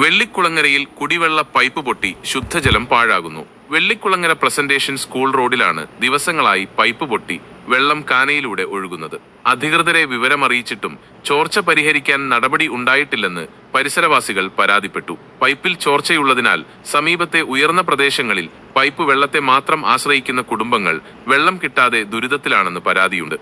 വെള്ളിക്കുളങ്ങരയിൽ കുടിവെള്ള പൈപ്പ് പൊട്ടി ശുദ്ധജലം പാഴാകുന്നു. വെള്ളിക്കുളങ്ങര പ്രസന്റേഷൻ സ്കൂൾ റോഡിലാണ് ദിവസങ്ങളായി പൈപ്പ് പൊട്ടി വെള്ളം കാനയിലൂടെ ഒഴുകുന്നത്. അധികൃതരെ വിവരമറിയിച്ചിട്ടും ചോർച്ച പരിഹരിക്കാൻ നടപടി ഉണ്ടായിട്ടില്ലെന്ന് പരിസരവാസികൾ പരാതിപ്പെട്ടു. പൈപ്പിൽ ചോർച്ചയുള്ളതിനാൽ സമീപത്തെ ഉയർന്ന പ്രദേശങ്ങളിൽ പൈപ്പ് വെള്ളത്തെ മാത്രം ആശ്രയിക്കുന്ന കുടുംബങ്ങൾ വെള്ളം കിട്ടാതെ ദുരിതത്തിലാണെന്ന് പരാതിയുണ്ട്.